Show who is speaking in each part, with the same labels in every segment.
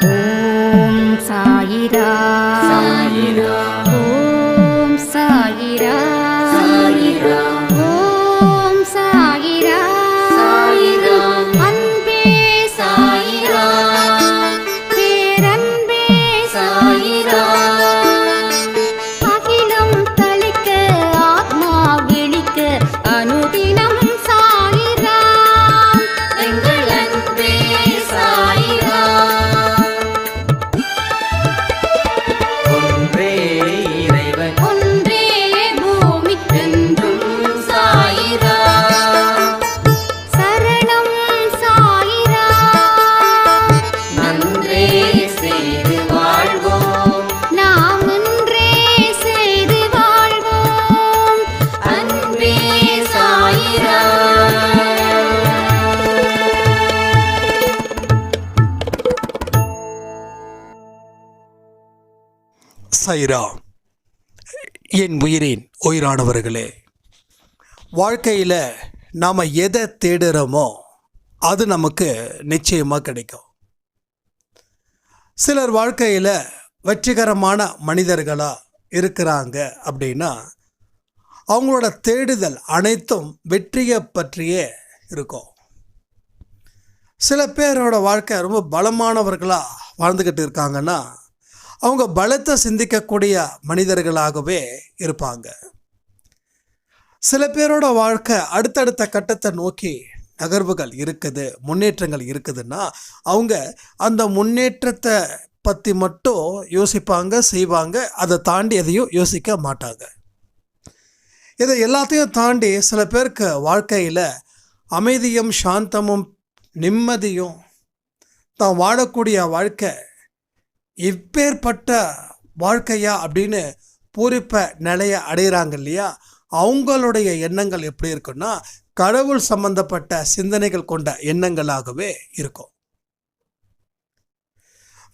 Speaker 1: ஓம் சாயிரா
Speaker 2: சாயிரா
Speaker 3: சைரா என் உயிரின் உயிரானவர்களே வாழ்க்கையில் நாம் எதை தேடுறோமோ அது நமக்கு நிச்சயமாக கிடைக்கும். சிலர் வாழ்க்கையில் வெற்றிகரமான மனிதர்களாக இருக்கிறாங்க அப்படின்னா அவங்களோட தேடுதல் அனைத்தும் வெற்றியை பற்றியே இருக்கும். சில பேரோட வாழ்க்கை ரொம்ப பலமானவர்களாக வாழ்ந்துக்கிட்டு இருக்காங்கன்னா அவங்க பலத்தை சிந்திக்கக்கூடிய மனிதர்களாகவே இருப்பாங்க. சில பேரோட வாழ்க்கை அடுத்தடுத்த கட்டத்தை நோக்கி நகர்வுகள் இருக்குது முன்னேற்றங்கள் இருக்குதுன்னா அவங்க அந்த முன்னேற்றத்தை பற்றி மட்டும் யோசிப்பாங்க செய்வாங்க. அதை தாண்டி எதையும் யோசிக்க மாட்டாங்க. இதை எல்லாத்தையும் தாண்டி சில பேருக்கு வாழ்க்கையில் அமைதியும் சாந்தமும் நிம்மதியும் தான் வாழக்கூடிய வாழ்க்கை இப்பேற்பட்ட வாழ்க்கையா அப்படின்னு பூரிப்ப நிலைய அடைகிறாங்க இல்லையா? அவங்களுடைய எண்ணங்கள் எப்படி இருக்குன்னா கடவுள் சம்பந்தப்பட்ட சிந்தனைகள் கொண்ட எண்ணங்களாகவே இருக்கும்.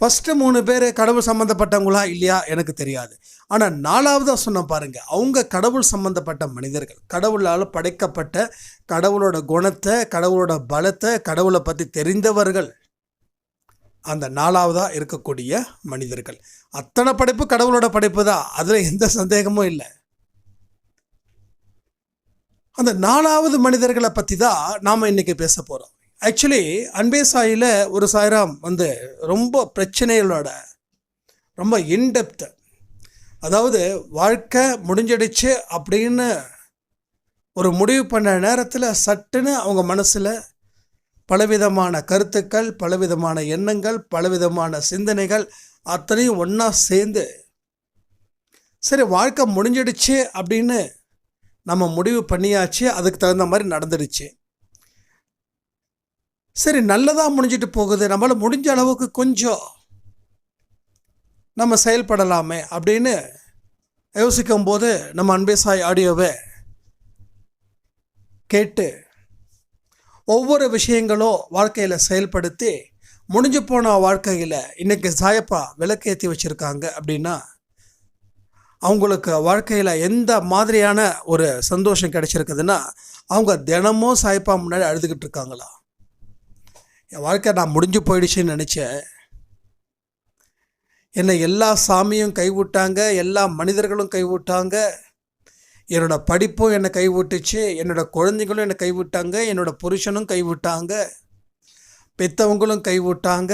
Speaker 3: ஃபஸ்ட்டு மூணு பேர் கடவுள் சம்மந்தப்பட்டவங்களா இல்லையா? எனக்கு தெரியாது. ஆனால் நாலாவதாக சொன்ன பாருங்கள் அவங்க கடவுள் சம்மந்தப்பட்ட மனிதர்கள். கடவுளால் படைக்கப்பட்ட கடவுளோட குணத்தை கடவுளோட பலத்தை கடவுளை பற்றி தெரிந்தவர்கள் அந்த நாலாவதாக இருக்கக்கூடிய மனிதர்கள். அத்தனை படைப்பு கடவுளோட படைப்பு தான். அதில் எந்த சந்தேகமும் இல்லை. அந்த நாலாவது மனிதர்களை பற்றி தான் நாம் இன்றைக்கி பேச போகிறோம் ஆக்சுவலி அன்பே சாயில் ஒரு சாய்ராம் வந்து ரொம்ப பிரச்சனைகளோட ரொம்ப இன்டெப்த் அதாவது வாழ்க்கை முடிஞ்சிடுச்சு அப்படின்னு ஒரு முடிவு பண்ண நேரத்தில் சட்டுன்னு அவங்க மனசில் பலவிதமான கருத்துக்கள் பலவிதமான எண்ணங்கள் பலவிதமான சிந்தனைகள் அத்தனையும் ஒன்றா சேர்ந்து சரி வாழ்க்கை முடிஞ்சிடுச்சு அப்படின்னு நம்ம முடிவு பண்ணியாச்சு அதுக்கு தகுந்த மாதிரி நடந்துடுச்சு. சரி நல்லதாக முடிஞ்சிட்டு போகுது நம்மளால் முடிஞ்ச அளவுக்கு கொஞ்சம் நம்ம செயல்படலாமே அப்படின்னு யோசிக்கும் போது நம்ம அன்பேசாய் ஆடியோவை கேட்டு ஒவ்வொரு விஷயங்களும் வாழ்க்கையில் செயல்படுத்தி முடிஞ்சு போன வாழ்க்கையில் இன்றைக்கி சாயப்பா விளக்கேற்றி வச்சுருக்காங்க அப்படின்னா அவங்களுக்கு வாழ்க்கையில் எந்த மாதிரியான ஒரு சந்தோஷம் கிடைச்சிருக்குதுன்னா அவங்க தினமும் சாயப்பா முன்னாடி அழுதுகிட்டு இருக்காங்களா? என் வாழ்க்கை நான் முடிஞ்சு போயிடுச்சுன்னு நினச்சேன் என்னை எல்லா சாமியும் கைவிட்டாங்க எல்லா மனிதர்களும் கைவிட்டாங்க என்னோட படிப்பும் என்னை கைவிட்டுச்சு என்னோடய குழந்தைகளும் என்னை கைவிட்டாங்க என்னோடய புருஷனும் கைவிட்டாங்க பெத்தவங்களும் கைவிட்டாங்க.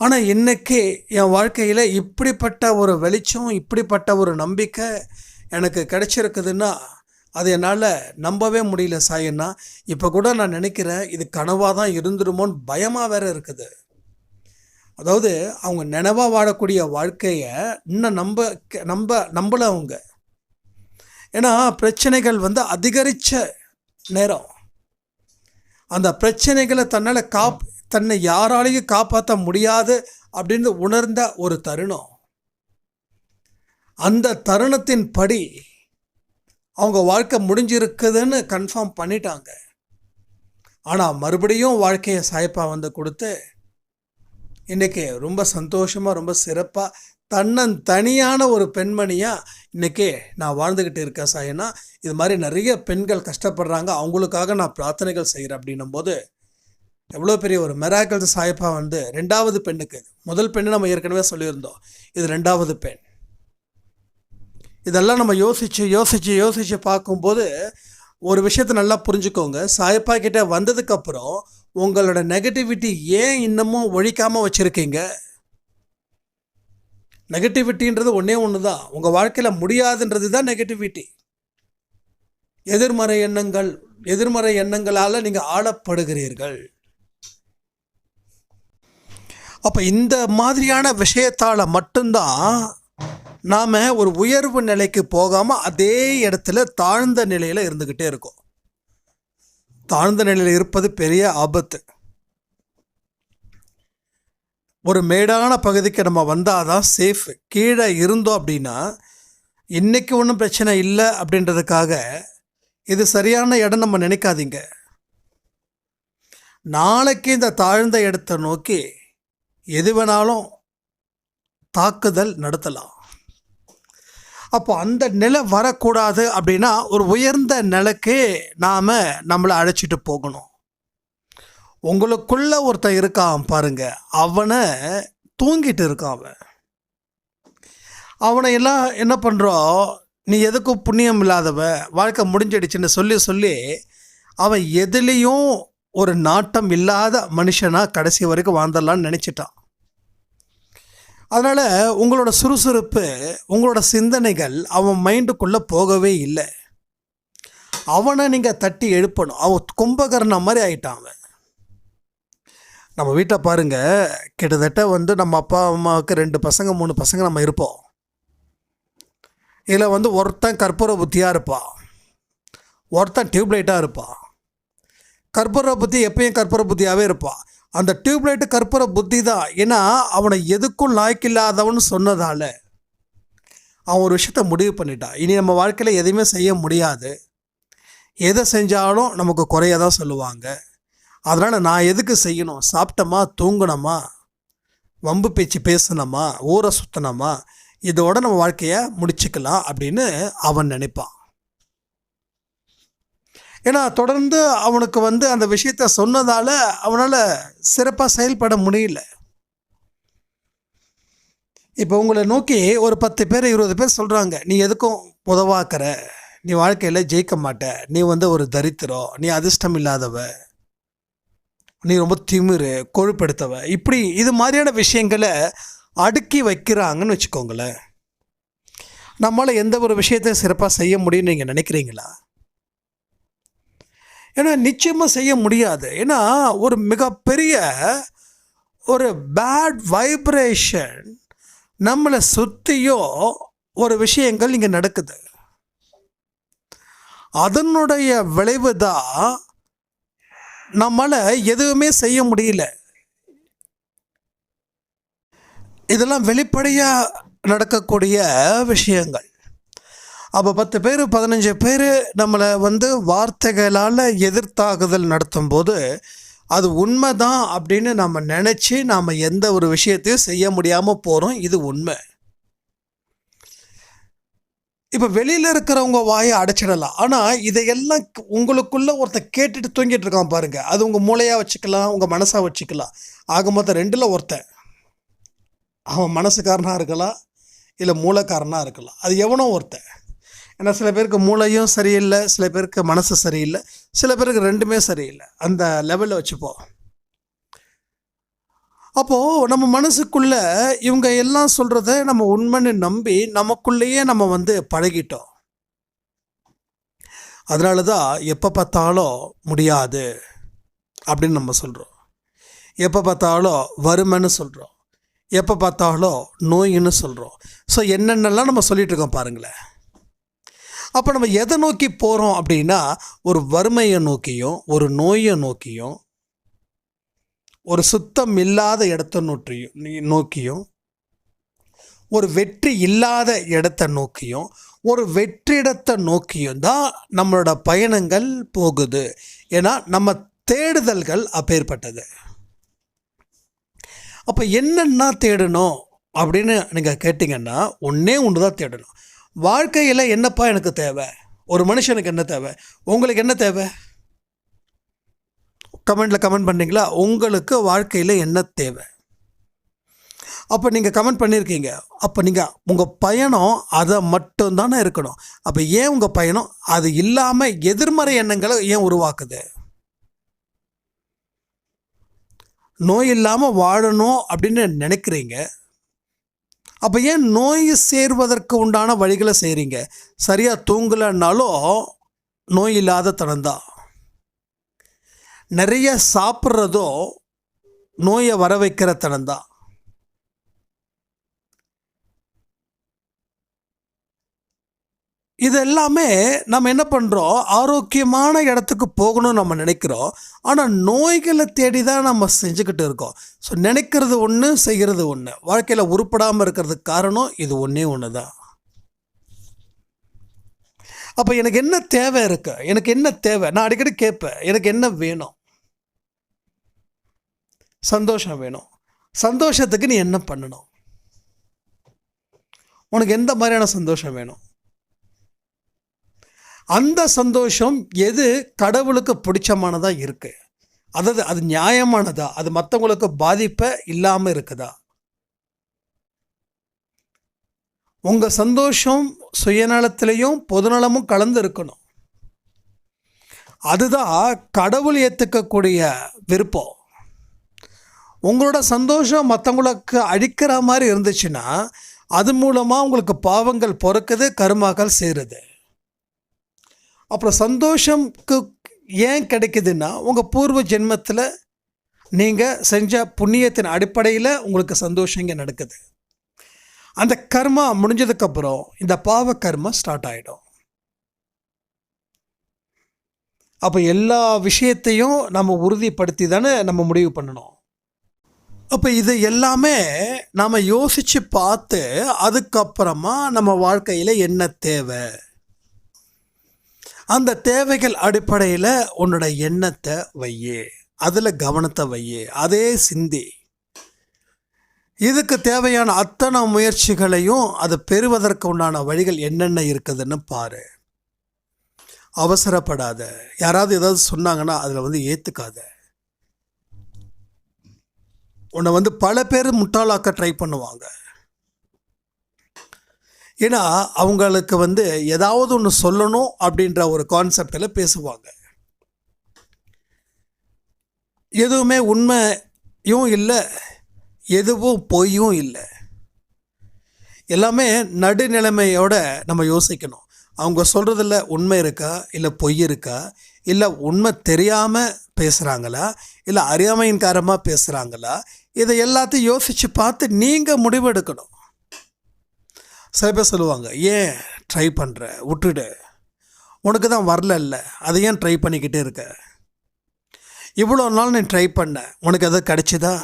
Speaker 3: ஆனால் இன்றைக்கி என் வாழ்க்கையில் இப்படிப்பட்ட ஒரு வெளிச்சம் இப்படிப்பட்ட ஒரு நம்பிக்கை எனக்கு கிடச்சிருக்குதுன்னா அது என்னால் நம்பவே முடியல சாயன்னா இப்போ கூட நான் நினைக்கிறேன் இது கனவாக தான் இருந்துருமோன்னு பயமாக வேற இருக்குது. அதாவது அவங்க நினைவாக வாழக்கூடிய வாழ்க்கையை இன்னும் நம்ப நம்ப நம்பலை அவங்க. ஏன்னா பிரச்சனைகள் வந்து அதிகரித்த நேரம். அந்த பிரச்சனைகளை தன்னால் காப் தன்னை யாராலையும் காப்பாற்ற முடியாது அப்படின்னு உணர்ந்த ஒரு தருணம். அந்த தருணத்தின் படி அவங்க வாழ்க்கை முடிஞ்சிருக்குதுன்னு கன்ஃபார்ம் பண்ணிட்டாங்க. ஆனால் மறுபடியும் வாழ்க்கையை சாய்ப்பா வந்து கொடுத்து இன்றைக்கி ரொம்ப சந்தோஷமாக ரொம்ப சிறப்பாக தன்னன் தனியான ஒரு பெண்மணியாக இன்றைக்கி நான் வாழ்ந்துக்கிட்டு இருக்கேன் சாயனா. இது மாதிரி நிறைய பெண்கள் கஷ்டப்படுறாங்க. அவங்களுக்காக நான் பிரார்த்தனைகள் செய்கிறேன் அப்படின்னும் போது எவ்வளோ பெரிய ஒரு மெராக்கல்ஸ் சாயப்பா வந்து ரெண்டாவது பெண்ணுக்கு முதல் பெண்ணு நம்ம ஏற்கனவே சொல்லியிருந்தோம். இது ரெண்டாவது பெண். இதெல்லாம் நம்ம யோசித்து யோசித்து யோசித்து பார்க்கும்போது ஒரு விஷயத்தை நல்லா புரிஞ்சுக்கோங்க. சாயப்பா கிட்டே வந்ததுக்கப்புறம் உங்களோட நெகட்டிவிட்டி ஏன் இன்னமும் ஒழிக்காமல் வச்சுருக்கீங்க? நெகட்டிவிட்டின்றது ஒன்றே ஒன்று தான் உங்கள் வாழ்க்கையில் முடியாதுன்றது தான் நெகட்டிவிட்டி எதிர்மறை எண்ணங்கள் எதிர்மறை எண்ணங்களால் நீங்கள் ஆளப்படுகிறீர்கள். அப்போ இந்த மாதிரியான விஷயத்தால் மட்டும்தான் நாம் ஒரு உயர்வு நிலைக்கு போகாமல் அதே இடத்துல தாழ்ந்த நிலையில் இருந்துக்கிட்டே இருக்கோம். தாழ்ந்த நிலையில் இருப்பது பெரிய ஆபத்து. ஒரு மேடான பகுதிக்கு நம்ம வந்தால் தான் சேஃபு கீழே இருந்தோம் அப்படின்னா இன்றைக்கி ஒன்றும் பிரச்சனை இல்லை அப்படின்றதுக்காக இது சரியான இடம் நம்ம நினைக்காதீங்க. நாளைக்கு இந்த தாழ்ந்த இடத்தை நோக்கி எது வேணாலும் தாக்குதல் நடத்தலாம். அப்போ அந்த நிலை வரக்கூடாது அப்படின்னா ஒரு உயர்ந்த நிலைக்கு நாம் நம்மளை அழைச்சிட்டு போகணும். உங்களுக்குள்ள ஒருத்தன் இருக்கான் பாருங்க. அவனை தூங்கிட்டு இருக்கான் அவன். அவனை எல்லாம் என்ன பண்ணுறோம் நீ எதுக்கும் புண்ணியம் இல்லாதவன் வாழ்க்கை முடிஞ்சிடுச்சுன்னு சொல்லி சொல்லி அவன் எதுலேயும் ஒரு நாட்டம் இல்லாத மனுஷனாக கடைசி வரைக்கும் வாழ்ந்துடலான்னு நினச்சிட்டான். அதனால் உங்களோட சுறுசுறுப்பு உங்களோட சிந்தனைகள் அவன் மைண்டுக்குள்ளே போகவே இல்லை. அவனை நீங்கள் தட்டி எழுப்பணும். அவன் கும்பகர்ண மாதிரி ஆயிட்டான் அவன். நம்ம வீட்டை பாருங்கள் கிட்டத்தட்ட வந்து நம்ம அப்பா அம்மாவுக்கு ரெண்டு பசங்க மூணு பசங்க நம்ம இருப்போம். இதில் வந்து ஒருத்தன் கற்பூர புத்தியாக இருப்பான் ஒருத்தன் டியூப்லைட்டாக இருப்பான் கற்பூர புத்தி எப்பயும் கற்பூர புத்தியாகவே இருப்பான் அந்த டியூப்லைட்டு கற்பூர புத்தி தான் ஏன்னா அவனை எதுக்கும் லாய்க்கில்லாதவன் சொன்னதால். அவன் ஒரு விஷயத்த முடிவு பண்ணிட்டான். இனி நம்ம வாழ்க்கையில் எதையுமே செய்ய முடியாது. எதை செஞ்சாலும் நமக்கு குறைய தான் சொல்லுவாங்க. அதனால் நான் எதுக்கு செய்யணும்? சாப்பிட்டோமா? தூங்கினோமா? வம்பு பேச்சு பேசினோமா ஊரை சுற்றினோமா இதோட நம்ம வாழ்க்கையை முடிச்சுக்கலாம் அப்படின்னு அவன் நினைப்பான். ஏன்னா தொடர்ந்து அவனுக்கு வந்து அந்த விஷயத்த சொன்னதால் அவனால் சிறப்பாக செயல்பட முடியல. இப்போ உங்களை நோக்கி ஒரு பத்து பேர் இருபது பேர் சொல்கிறாங்க நீ எதுக்கும் உதவாக்குற நீ வாழ்க்கையில் ஜெயிக்க மாட்ட. நீ வந்து ஒரு தரித்திரம். நீ அதிர்ஷ்டம் இல்லாதவ. நீ ரொம்ப திமிரு கொழுப்படுத்தவ. இப்படி இது மாதிரியான விஷயங்களை அடுக்கி வைக்கிறாங்கன்னு வச்சுக்கோங்களேன். நம்மளால் எந்த ஒரு விஷயத்தையும் சிறப்பாக செய்ய முடியும்னு நீங்கள் நினைக்கிறீங்களா? ஏன்னா நிச்சயமாக செய்ய முடியாது. ஏன்னா ஒரு மிகப்பெரிய ஒரு பேட் வைப்ரேஷன் நம்மளை சுற்றியோ ஒரு விஷயங்கள் இங்கே நடக்குது. அதனுடைய விளைவு தான் நம்மளால் எதுவுமே செய்ய முடியல. இதெல்லாம் வெளிப்படையாக நடக்கக்கூடிய விஷயங்கள். அப்போ பத்து பேர் பதினஞ்சு பேர் நம்மளை வந்து வார்த்தைகளால் எதிர்த்தாக்குதல் நடத்தும்போது அது உண்மைதான் அப்படின்னு நம்ம நினச்சி நாம் எந்த ஒரு விஷயத்தையும் செய்ய முடியாமல் போகிறோம் இது உண்மை. இப்போ வெளியில் இருக்கிறவங்க வாயை அடைச்சிடலாம். ஆனால் இதையெல்லாம் உங்களுக்குள்ளே ஒருத்தன் கேட்டுட்டு தூங்கிட்டு இருக்கான் பாருங்கள் அது உங்கள் மூளையாக வச்சுக்கலாம் உங்கள் மனசாக வச்சுக்கலாம். ஆக மொத்தம் ரெண்டில் ஒருத்தன். அவன் மனசுக்காரனாக இருக்கலாம் இல்லை மூளைக்காரனாக இருக்கலாம். அது எவனோ ஒருத்தன். ஏன்னா சில பேருக்கு மூளையும் சரியில்லை சில பேருக்கு மனசு சரியில்லை சில பேருக்கு ரெண்டுமே சரியில்லை. அந்த லெவலில் வச்சுப்போம். அப்போது நம்ம மனசுக்குள்ள இவங்க எல்லாம் சொல்கிறத நம்ம உண்மைன்னு நம்பி நமக்குள்ளேயே நம்ம வந்து பழகிட்டோம். அதனால தான் எப்போ பார்த்தாலும் முடியாது அப்படின்னு நம்ம சொல்கிறோம் எப்போ பார்த்தாலும் வறுமைன்னு சொல்கிறோம் எப்போ பார்த்தாலும் நோயின்னு சொல்கிறோம் ஸோ என்னென்னலாம் நம்ம சொல்லிகிட்டு இருக்கோம் பாருங்களேன். அப்போ நம்ம எதை நோக்கி போகிறோம் அப்படின்னா ஒரு வறுமையை நோக்கியும் ஒரு நோயை நோக்கியும் ஒரு சுத்தம் இல்லாத இடத்த நோற்றியும் நோக்கியும் ஒரு வெற்றி இல்லாத இடத்த நோக்கியும் ஒரு வெற்றிடத்தை நோக்கியும் தான் நம்மளோட பயணங்கள் போகுது. ஏன்னா நம்ம தேடுதல்கள் அப்பேற்பட்டது. அப்போ என்னென்ன தேடணும் அப்படின்னு நீங்கள் கேட்டிங்கன்னா ஒன்றே ஒன்று தான் தேடணும். வாழ்க்கையில் என்னப்பா எனக்கு தேவை? ஒரு மனுஷனுக்கு என்ன தேவை? உங்களுக்கு என்ன தேவை? கமெண்டில் கமெண்ட் பண்ணிங்களா? உங்களுக்கு வாழ்க்கையில் என்ன தேவை? அப்போ நீங்கள் கமெண்ட் பண்ணியிருக்கீங்க அப்போ நீங்கள் உங்கள் பயணம் அதை மட்டும்தானே இருக்கணும். அப்போ ஏன் உங்கள் பயணம்? அது இல்லாமல் எதிர்மறை எண்ணங்களை ஏன் உருவாக்குது? நோய் இல்லாமல் வாழணும் அப்படின்னு நினைக்கிறீங்க. அப்போ ஏன் நோய் சேர்வதற்கு உண்டான வழிகளை செய்கிறீங்க சரியாக தூங்கலைன்னாலும் நோய் இல்லாத தனந்தான் நிறைய சாப்பிட்றதோ நோயை வர வைக்கிற தனந்தான் இது எல்லாமே நம்ம என்ன பண்ணுறோம் ஆரோக்கியமான இடத்துக்கு போகணும்னு நம்ம நினைக்கிறோம். ஆனால் நோய்களை தேடி தான் நம்ம செஞ்சுக்கிட்டு இருக்கோம். ஸோ நினைக்கிறது ஒன்று செய்கிறது ஒன்று வாழ்க்கையில் உருப்படாமல் இருக்கிறதுக்கு காரணம் இது ஒன்றே ஒன்று தான் அப்போ எனக்கு என்ன தேவை இருக்கு? எனக்கு என்ன தேவை? நான் அடிக்கடி கேட்பேன். எனக்கு என்ன வேணும்? சந்தோஷம் வேணும். சந்தோஷத்துக்கு நீ என்ன பண்ணணும்? உனக்கு எந்த மாதிரியான சந்தோஷம் வேணும்? அந்த சந்தோஷம் எது கடவுளுக்கு பிடிச்சமானதாக இருக்குது அதாவது அது நியாயமானதா? அது மற்றவங்களுக்கு பாதிப்பை இல்லாமல் இருக்குதா? உங்கள் சந்தோஷம் சுயநலத்திலையும் பொதுநலமும் கலந்து இருக்கணும் அதுதான் கடவுள் ஏற்றுக்கக்கூடிய விருப்பம். உங்களோட சந்தோஷம் மற்றவங்களுக்கு அழிக்கிற மாதிரி இருந்துச்சுன்னா அது மூலமாக உங்களுக்கு பாவங்கள் பிறக்குது கருமாக்கள் சேருது. அப்புறம் சந்தோஷம்க்கு ஏன் கிடைக்குதுன்னா உங்கள் பூர்வ ஜென்மத்தில் நீங்கள் செஞ்ச புண்ணியத்தின் அடிப்படையில் உங்களுக்கு சந்தோஷம் இங்கே நடக்குது. அந்த கர்மா முடிஞ்சதுக்கப்புறம் இந்த பாவ கர்மா ஸ்டார்ட் ஆகிடும் அப்போ எல்லா விஷயத்தையும் நம்ம உறுதிப்படுத்தி தானே நம்ம முடிவு பண்ணணும். அப்போ இது எல்லாமே நாம் யோசித்து பார்த்து அதுக்கப்புறமா நம்ம வாழ்க்கையில் என்ன தேவை? அந்த தேவைகள் அடிப்படையில் உன்னோட எண்ணத்தை வையே. அதில் கவனத்தை வையே. அதே சிந்தி. இதுக்கு தேவையான அத்தனை முயற்சிகளையும் அதை பெறுவதற்கு உண்டான வழிகள் என்னென்ன இருக்குதுன்னு பாரு. அவசரப்படாத. யாராவது ஏதாவது சொன்னாங்கன்னா அதில் வந்து ஏற்றுக்காத உன்னை வந்து பல பேர் முட்டாளாக்க ட்ரை பண்ணுவாங்க. ஏன்னா அவங்களுக்கு வந்து ஏதாவது ஒன்று சொல்லணும் அப்படின்ற ஒரு கான்செப்டில் பேசுவாங்க. எதுவுமே உண்மையும் இல்லை எதுவும் பொய்யும் இல்லை. எல்லாமே நடுநிலைமையோட நம்ம யோசிக்கணும். அவங்க சொல்கிறதுல உண்மை இருக்கா இல்லை பொய் இருக்கா இல்லை உண்மை தெரியாமல் பேசுகிறாங்களா இல்லை அறியாமையின் காரமாக பேசுகிறாங்களா இதை எல்லாத்தையும் யோசித்து பார்த்து நீங்கள் முடிவெடுக்கணும். சில பேர் சொல்லுவாங்க ஏன் ட்ரை பண்ணுற விட்டுடு. உனக்கு தான் வரல இல்லை. அதை ஏன் ட்ரை பண்ணிக்கிட்டே இருக்க? இவ்வளோ நாள் நீ ட்ரை பண்ண உனக்கு எதாவது கிடைச்சிதா?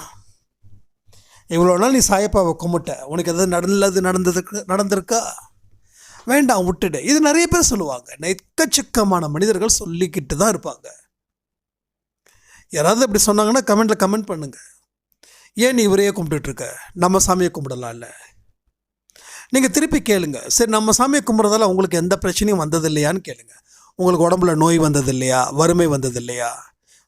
Speaker 3: இவ்வளோ நாள் நீ சாயப்பாவை கும்பிட்ட உனக்கு எதாவது நல்லது நடந்ததுக்கு நடந்திருக்கா? வேண்டாம் விட்டுடு. இது நிறைய பேர் சொல்லுவாங்க. எக்கச்சக்கமான மனிதர்கள் சொல்லிக்கிட்டு தான் இருப்பாங்க. யாராவது இப்படி சொன்னாங்கன்னா கமெண்ட்டில் கமெண்ட் பண்ணுங்கள் ஏன் நீ இவரையே கும்பிட்டுட்ருக்க நம்ம சாமியை கும்பிடலாம்ல. நீங்கள் திருப்பி கேளுங்க. சரி நம்ம சாமியை கும்பிட்றதால உங்களுக்கு எந்த பிரச்சனையும் வந்தது இல்லையான்னு கேளுங்க. உங்களுக்கு உடம்புல நோய் வந்தது இல்லையா வறுமை வந்தது இல்லையா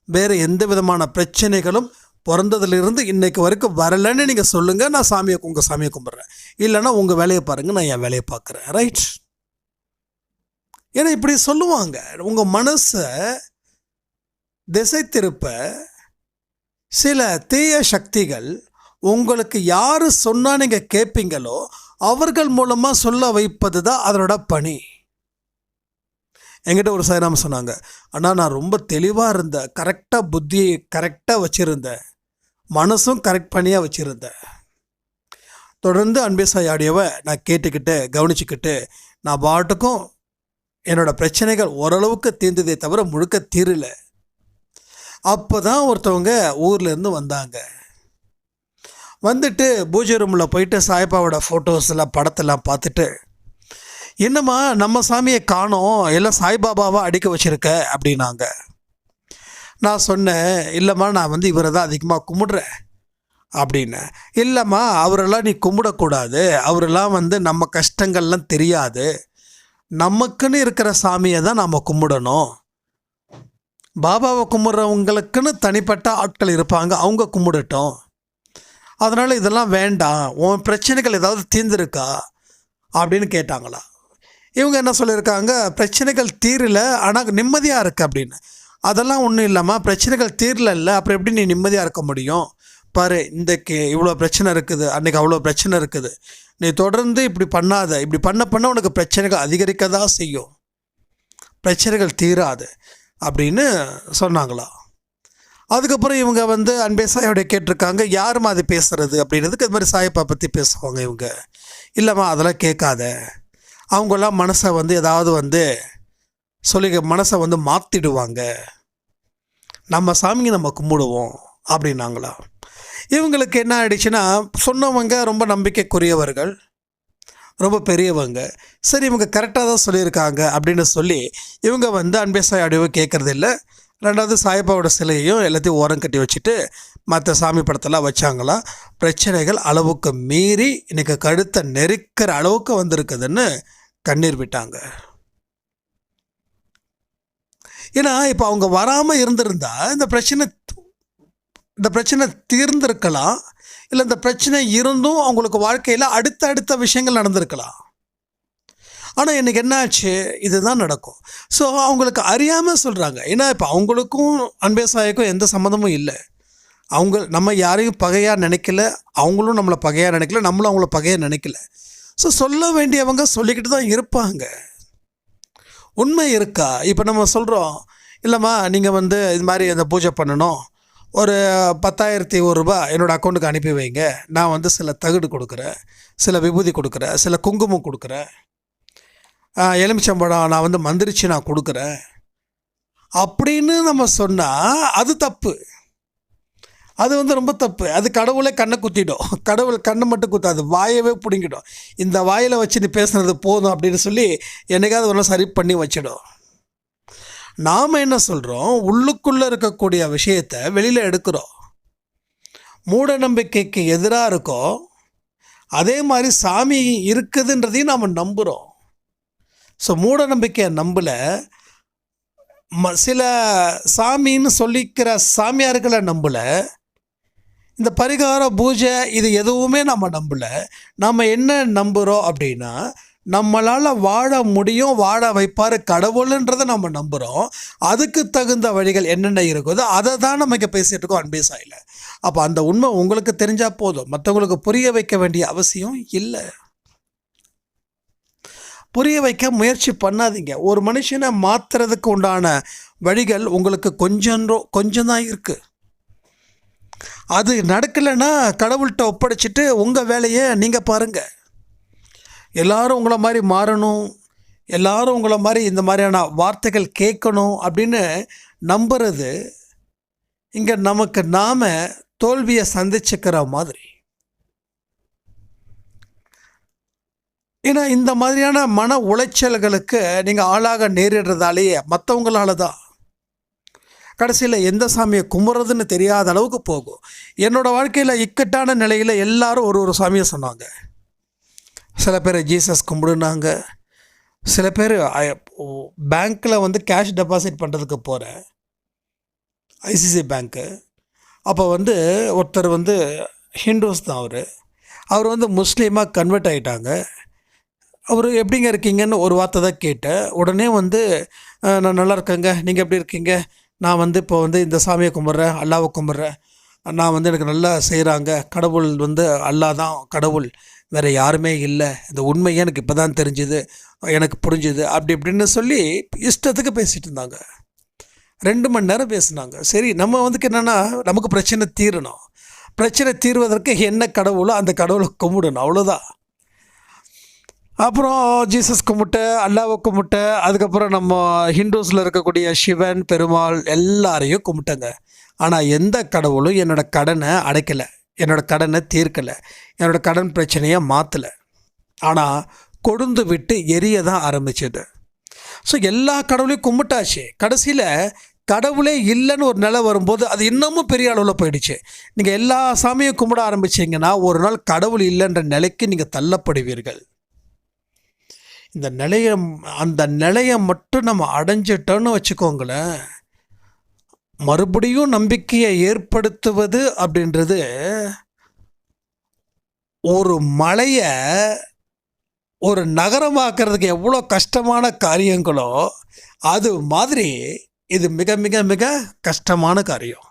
Speaker 3: வேறு எந்த விதமான பிரச்சனைகளும் பிறந்ததுலேருந்து இன்றைக்கு வரைக்கும் வரலைன்னு நீங்கள் சொல்லுங்கள் நான் சாமியை உங்கள் சாமியை கும்பிட்றேன். இல்லைன்னா உங்கள் வேலையை பாருங்கள் நான் என் வேலையை பார்க்குறேன். ரைட் ஏன்னா இப்படி சொல்லுவாங்க. உங்கள் மனசை திசை திருப்ப சில தீய சக்திகள் உங்களுக்கு யார் சொன்னால் நீங்கள் கேட்பீங்களோ அவர்கள் மூலமாக சொல்ல வைப்பது தான் அதனோட பணி. என்கிட்ட ஒரு சாய்ராம் சொன்னாங்க அண்ணா நான் ரொம்ப தெளிவாக இருந்தேன் கரெக்டாக புத்தியை கரெக்டாக வச்சுருந்தேன் மனசும் கரெக்ட் பண்ணியாக வச்சுருந்தேன் தொடர்ந்து அன்பேசாய் ஆடியோவை நான் கேட்டுக்கிட்டு கவனிச்சுக்கிட்டு நான் பாட்டுக்கும் என்னோட பிரச்சனைகள் ஓரளவுக்கு தீர்ந்ததே தவிர முழுக்க தீரல. அப்போ தான் ஒருத்தவங்க ஊர்லேருந்து வந்தாங்க. வந்துட்டு பூஜை ரூமில் போயிட்டு சாய்பாவோட ஃபோட்டோஸில் படத்தெல்லாம் பார்த்துட்டு என்னம்மா நம்ம சாமியை காணோம் எல்லாம் சாய்பாபாவாக அடிக்க வச்சிருக்க அப்படின்னாங்க. நான் சொன்னேன் இல்லைம்மா நான் வந்து இவரை தான் அதிகமாக கும்பிடுறேன் அப்படின்னு. இல்லைம்மா அவரெல்லாம் நீ கும்பிடக்கூடாது அவரெல்லாம் வந்து நம்ம கஷ்டங்கள்லாம் தெரியாது நமக்குன்னு இருக்கிற சாமியை தான் நாம் கும்பிடணும். பாபாவை கும்பிட்றவங்களுக்குன்னு தனிப்பட்ட ஆட்கள் இருப்பாங்க அவங்க கும்பிடட்டும். அதனால் இதெல்லாம் வேண்டாம் உன் பிரச்சனைகள் ஏதாவது தீர்ந்துருக்கா? அப்படின்னு கேட்டாங்களா. இவங்க என்ன சொல்லியிருக்காங்க பிரச்சனைகள் தீரல ஆனால் நிம்மதியாக இருக்கு அப்படின்னு. அதெல்லாம் ஒன்றும் இல்லாமல் பிரச்சனைகள் தீரல இல்லை அப்புறம் எப்படி நீ நிம்மதியாக இருக்க முடியும்? பாரு இன்றைக்கு இவ்வளோ பிரச்சனை இருக்குது அன்றைக்கி அவ்வளோ பிரச்சனை இருக்குது. நீ தொடர்ந்து இப்படி பண்ணாத. இப்படி பண்ண பண்ண உனக்கு பிரச்சனைகள் அதிகரிக்க தான் செய்யும். பிரச்சனைகள் தீராது அப்படின்னு சொன்னாங்களா. அதுக்கப்புறம் இவங்க வந்து அன்பே சாயோட கேட்டிருக்காங்க யாரும் அது பேசுகிறது அப்படின்றதுக்கு இது மாதிரி சாயப்பா பற்றி பேசுவாங்க இவங்க. இல்லைம்மா அதெல்லாம் கேட்காத. அவங்கெல்லாம் மனசை வந்து ஏதாவது வந்து சொல்லி மனசை வந்து மாற்றிடுவாங்க நம்ம சாமியை நம்ம கும்பிடுவோம் அப்படின்னாங்களா. இவங்களுக்கு என்ன ஆயிடுச்சுன்னா சொன்னவங்க ரொம்ப நம்பிக்கைக்குரியவர்கள் ரொம்ப பெரியவங்க. சரி இவங்க கரெக்டாக தான் சொல்லியிருக்காங்க அப்படின்னு சொல்லி இவங்க வந்து அன்பேசாய் சாய் கேட்குறதில்ல. ரெண்டாவது சாய்பாவோட சிலையையும் எல்லாத்தையும் ஓரம் கட்டி வச்சுட்டு மற்ற சாமி படத்தெல்லாம் வச்சாங்களா? பிரச்சனைகள் அளவுக்கு மீறி இன்னைக்கு கழுத்தை நெருக்கிற அளவுக்கு வந்திருக்குதுன்னு கண்ணீர் விட்டாங்க. ஏன்னா இப்போ அவங்க வராமல் இருந்திருந்தா இந்த பிரச்சனை இந்த பிரச்சனை தீர்ந்திருக்கலாம். இல்லை இந்த பிரச்சனை இருந்தும் அவங்களுக்கு வாழ்க்கையில் அடுத்த அடுத்த விஷயங்கள் நடந்திருக்கலாம். ஆனால் எனக்கு என்னாச்சு? இதுதான் நடக்கும். ஸோ அவங்களுக்கு அறியாமல் சொல்கிறாங்க ஏன்னா இப்போ அவங்களுக்கும் அன்பேசாயக்கும் எந்த சம்மந்தமும் இல்லை. அவங்க நம்ம யாரையும் பகையாக நினைக்கல. அவங்களும் நம்மளை பகையாக நினைக்கல. நம்மளும் அவங்கள பகையாக நினைக்கல. ஸோ சொல்ல வேண்டியவங்க சொல்லிக்கிட்டு தான் இருப்பாங்க. உண்மை இருக்கா? இப்போ நம்ம சொல்கிறோம் இல்லைம்மா நீங்கள் வந்து இது மாதிரி அந்த பூஜை பண்ணணும். ஒரு பத்தாயிரத்தி ஒரு ரூபா என்னோடய அக்கௌண்ட்டுக்கு அனுப்பி வைங்க. நான் வந்து சில தகுடு கொடுக்குறேன். சில விபூதி கொடுக்குறேன். சில குங்குமம் கொடுக்குறேன். எலுமிச்சம்பழம் நான் வந்து மந்திரிச்சு நான் கொடுக்குறேன். அப்படின்னு நம்ம சொன்னால் அது தப்பு. அது வந்து ரொம்ப தப்பு. அது கடவுளே கண்ணை குத்திடும். கடவுள் கண்ணை மட்டும் குத்தாது வாயவே பிடுங்கிடும். இந்த வாயில் வச்சு நீ பேசுனது போதும் அப்படின்னு சொல்லி என்னைக்காவது ஒன்று சரி பண்ணி வச்சிடும். நாம் என்ன சொல்கிறோம் உள்ளுக்குள்ளே இருக்கக்கூடிய விஷயத்தை வெளியில் எடுக்கிறோம். மூட நம்பிக்கைக்கு எதிராக இருக்கோ அதே மாதிரி சாமி இருக்குதுன்றதையும் நாம் நம்புகிறோம் ஸோ மூட நம்பிக்கையை நம்பல. ம சில சாமின்னு சொல்லிக்கிற சாமியார்களை நம்பல. இந்த பரிகார பூஜை இது எதுவுமே நம்ம நம்பல. நம்ம என்ன நம்புகிறோம் அப்படின்னா நம்மளால் வாழ முடியும் வாழ வைப்பார் கடவுளுன்றதை நம்ம நம்புகிறோம் அதுக்கு தகுந்த வழிகள் என்னென்ன இருக்குதோ அதை தான் நம்ம இங்கே பேசிகிட்டு இருக்கோம் அன்பே சாயில். அப்போ அந்த உண்மை உங்களுக்கு தெரிஞ்சால் போதும். மற்றவங்களுக்கு புரிய வைக்க வேண்டிய அவசியம் இல்லை. புரிய வைக்க முயற்சி பண்ணாதீங்க. ஒரு மனுஷனை மாற்றுறதுக்கு உண்டான வழிகள் உங்களுக்கு கொஞ்சம் கொஞ்சம் தான் இருக்குது அது நடக்கலைன்னா கடவுள்கிட்ட ஒப்படைச்சிட்டு உங்கள் வேலையை நீங்கள் பாருங்கள் எல்லாரும் உங்களை மாதிரி மாறணும் எல்லாரும் உங்களை மாதிரி இந்த மாதிரியான வார்த்தைகள் கேட்கணும் அப்படின்னு நம்புறது இங்கே நமக்கு நாம் தோல்வியை சந்திச்சுக்கிற மாதிரி. ஏன்னா இந்த மாதிரியான மன உளைச்சல்களுக்கு நீங்கள் ஆளாக நேரிடுறதாலேயே மற்றவங்களால தான் கடைசியில் எந்த சாமியை கும்புறதுன்னு தெரியாத அளவுக்கு போகும். என்னோடய வாழ்க்கையில் இக்கட்டான நிலையில் எல்லாரும் ஒரு ஒரு சாமியை சொன்னாங்க. சில பேர் ஜீசஸ் கும்பிடுனாங்க. சில பேர் பேங்க்கில் வந்து கேஷ் டெபாசிட் பண்ணுறதுக்கு போகிறேன் ஐசிசி பேங்க்கு. அப்போ வந்து ஒருத்தர் வந்து ஹிந்துஸ் தான் அவர். அவர் வந்து முஸ்லீமாக கன்வெர்ட் ஆகிட்டாங்க அவர் எப்படிங்க இருக்கீங்கன்னு ஒரு வார்த்தை தான் கேட்டேன். உடனே வந்து நான் நல்லா இருக்கேங்க. நீங்கள் எப்படி இருக்கீங்க? நான் வந்து இப்போ வந்து இந்த சாமியை கும்பிட்றேன் அல்லாவை கும்பிட்றேன். நான் வந்து எனக்கு நல்லா செய்கிறாங்க கடவுள் வந்து அல்லாஹ் தான் கடவுள். வேறு யாருமே இல்லை. இந்த உண்மையே எனக்கு இப்போ தான் தெரிஞ்சுது. எனக்கு புரிஞ்சுது. அப்படி இப்படின்னு சொல்லி இஷ்டத்துக்கு பேசிகிட்டு இருந்தாங்க. ரெண்டு மணி நேரம் பேசுனாங்க. சரி நம்ம வந்துக்கு என்னென்னா நமக்கு பிரச்சனை தீரணும். பிரச்சனை தீர்வதற்கு என்ன கடவுளோ அந்த கடவுளை கும்பிடணும். அவ்வளோதான் அப்புறம் ஜீசஸ் கும்பிட்டு அல்லாவை கும்பிட்டு அதுக்கப்புறம் நம்ம ஹிந்துஸில் இருக்கக்கூடிய சிவன் பெருமாள் எல்லாரையும் கும்பிட்டேங்க. ஆனால் எந்த கடவுளும் என்னோடய கடனை அடைக்கலை. என்னோட கடனை தீர்க்கலை. என்னோட கடன் பிரச்சனையை மாற்றலை ஆனால் கொழுந்து விட்டு எரிய தான் ஆரம்பிச்சது. ஸோ எல்லா கடவுளையும் கும்பிட்டாச்சு. கடைசியில் கடவுளே இல்லைன்னு ஒரு நிலை வரும்போது அது இன்னமும் பெரிய அளவில் போயிடுச்சு. நீங்கள் எல்லா சாமியும் கும்பிட ஆரம்பிச்சிங்கன்னா ஒரு நாள் கடவுள் இல்லைன்ற நிலைக்கு நீங்கள் தள்ளப்படுவீர்கள். இந்த நிலையை அந்த நிலையை மட்டும் நம்ம அடைஞ்சிட்டோன்னு வச்சுக்கோங்களேன் மறுபடியும் நம்பிக்கையை ஏற்படுத்துவது அப்படின்றது ஒரு மலையை ஒரு நகரமாக்குறதுக்கு எவ்வளோ கஷ்டமான காரியங்களோ அது மாதிரி இது மிக மிக மிக கஷ்டமான காரியம்.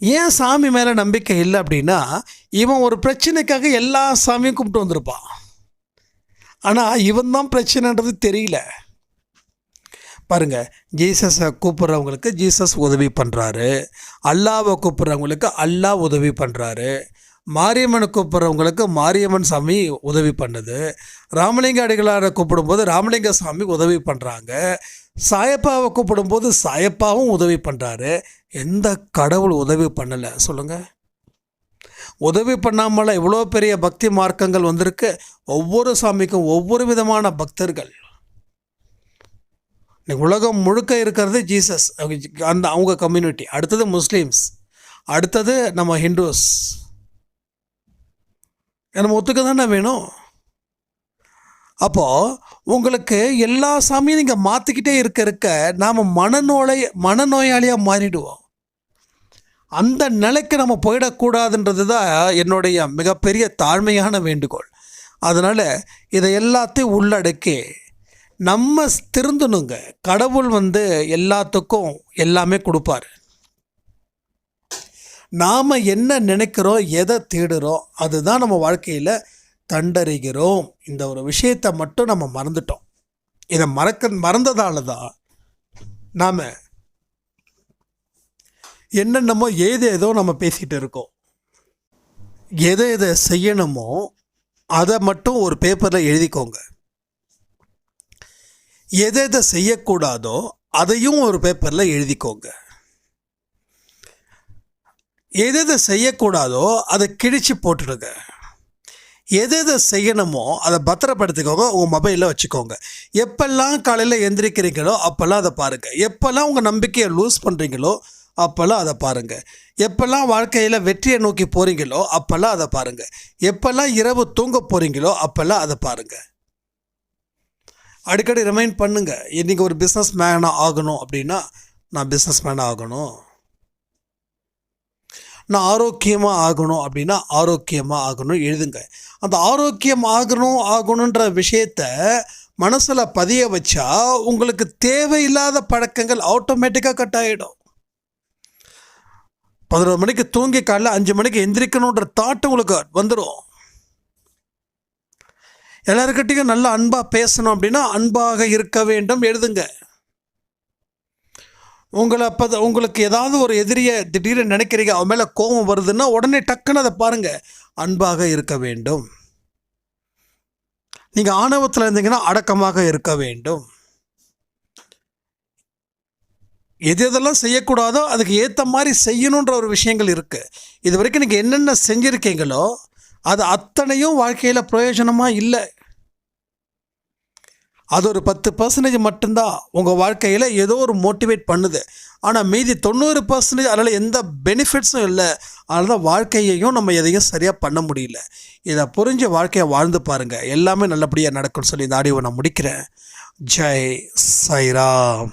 Speaker 3: ஏன் சாமி மேலே நம்பிக்கை இல்லை அப்படின்னா இவன் ஒரு பிரச்சனைக்காக எல்லா சாமியும் கும்பிட்டு வந்திருப்பான். ஆனால் இவன் தான் பிரச்சனைன்றது தெரியல. பாருங்கள் ஜீசஸை கூப்பிட்றவங்களுக்கு ஜீசஸ் உதவி பண்ணுறாரு அல்லாவை கூப்பிட்றவங்களுக்கு அல்லாஹ் உதவி பண்ணுறாரு மாரியம்மனை கூப்பிட்றவங்களுக்கு மாரியம்மன் சாமி உதவி பண்ணுது. ராமலிங்க அடிகளாரை கூப்பிடும்போது ராமலிங்க சாமி உதவி பண்ணுறாங்க சாயப்பாவை கூப்பிடும்போது சாயப்பாவும் உதவி பண்ணுறாரு எந்த கடவுள் உதவி பண்ணலை? சொல்லுங்கள் உதவி பண்ணாமல் இவ்வளோ பெரிய பக்தி மார்க்கங்கள் வந்திருக்கு. ஒவ்வொரு சாமிக்கும் ஒவ்வொரு விதமான பக்தர்கள். இன்னைக்கு உலகம் முழுக்க இருக்கிறது ஜீசஸ். அவங்க- அந்த அவங்க கம்யூனிட்டி. அடுத்தது முஸ்லீம்ஸ். அடுத்தது நம்ம ஹிந்துஸ். நம்ம ஒத்துக்க தானே வேணும்? அப்போது உங்களுக்கு எல்லா சாமியும் நீங்கள் மாற்றிக்கிட்டே இருக்க இருக்க நாம் மனநோயை மனநோயாளியாக மாறிடுவோம். அந்த நிலைக்கு நம்ம போயிடக்கூடாதுன்றது தான் என்னுடைய மிகப்பெரிய தாழ்மையான வேண்டுகோள். அதனால் இதை எல்லாத்தையும் உள்ளடக்கி நம்ம திருந்தணுங்க. கடவுள் வந்து எல்லாத்துக்கும் எல்லாமே கொடுப்பார். நாம் என்ன நினைக்கிறோம் எதை தேடுறோம் அதுதான் நம்ம வாழ்க்கையில் தண்டறிகிறோம். இந்த ஒரு விஷயத்தை மட்டும் நம்ம மறந்துட்டோம். இதை மறக்க மறந்ததால தான் நாம் என்னென்னமோ ஏதேதோ நம்ம பேசிகிட்டு இருக்கோம். எதை எதை செய்யணுமோ அதை மட்டும் ஒரு பேப்பரில் எழுதிக்கோங்க. எதை எதை செய்யக்கூடாதோ அதையும் ஒரு பேப்பரில் எழுதிக்கோங்க. எது எதை செய்யக்கூடாதோ அதை கிழிச்சு போட்டுடுங்க. எது எதை செய்யணுமோ அதை பத்திரப்படுத்திக்கோங்க உங்கள் மொபைலில் வச்சுக்கோங்க. எப்பெல்லாம் காலையில் எந்திரிக்கிறீங்களோ அப்போல்லாம் அதை பாருங்கள் எப்போல்லாம் உங்கள் நம்பிக்கையை லூஸ் பண்ணுறீங்களோ அப்போல்லாம் அதை பாருங்கள் எப்போல்லாம் வாழ்க்கையில் வெற்றியை நோக்கி போகிறீங்களோ அப்போல்லாம் அதை பாருங்கள் எப்போல்லாம் இரவு தூங்க போகிறீங்களோ அப்போல்லாம் அதை பாருங்கள் அடிக்கடி ரிமைண்ட் பண்ணுங்கள் இன்றைக்கி ஒரு பிஸ்னஸ் மேனாக ஆகணும் அப்படின்னா நான் பிஸ்னஸ் மேனாக ஆகணும். நான் ஆரோக்கியமாக ஆகணும் அப்படின்னா ஆரோக்கியமாக ஆகணும் எழுதுங்க. அந்த ஆரோக்கியம் ஆகணும் ஆகணுன்ற விஷயத்த மனசில் பதிய வச்சா உங்களுக்கு தேவையில்லாத பழக்கங்கள் ஆட்டோமேட்டிக்காக கட் ஆகிடும் பதினோரு மணிக்கு தூங்கி காலைல அஞ்சு மணிக்கு எந்திரிக்கணுன்ற தாட் உங்களுக்கு வந்துடும் எல்லாருக்கிட்டையும் நல்லா அன்பாக பேசணும் அப்படின்னா அன்பாக இருக்க வேண்டும் எழுதுங்க. உங்களை அப்போ உங்களுக்கு ஏதாவது ஒரு எதிரியை திடீர்னு நினைக்கிறீங்க அவன் மேலே கோபம் வருதுன்னா உடனே டக்குன்னு அதை பாருங்கள் அன்பாக இருக்க வேண்டும். நீங்கள் ஆணவத்தில் இருந்தீங்கன்னா அடக்கமாக இருக்க வேண்டும். எது எதெல்லாம் செய்யக்கூடாதோ அதுக்கு ஏற்ற மாதிரி செய்யணுன்ற ஒரு விஷயங்கள் இருக்குது இது வரைக்கும் நீங்கள் என்னென்ன செஞ்சுருக்கீங்களோ அது அத்தனையும் வாழ்க்கையில் பிரயோஜனமாக இல்லை. அது ஒரு பத்து பர்சன்டேஜ் மட்டும்தான் உங்கள் வாழ்க்கையில் ஏதோ ஒரு மோட்டிவேட் பண்ணுது. ஆனால் மீதி தொண்ணூறு பர்சன்டேஜ் அதனால் எந்த பெனிஃபிட்ஸும் இல்லை. அதனால தான் வாழ்க்கையையும் நம்ம எதையும் சரியாக பண்ண முடியல. இதை புரிஞ்ச வாழ்க்கையை வாழ்ந்து பாருங்கள் எல்லாமே நல்லபடியாக நடக்கும்னு சொல்லி இந்த ஆடியோவை நான் முடிக்கிறேன். ஜெய் சைராம்.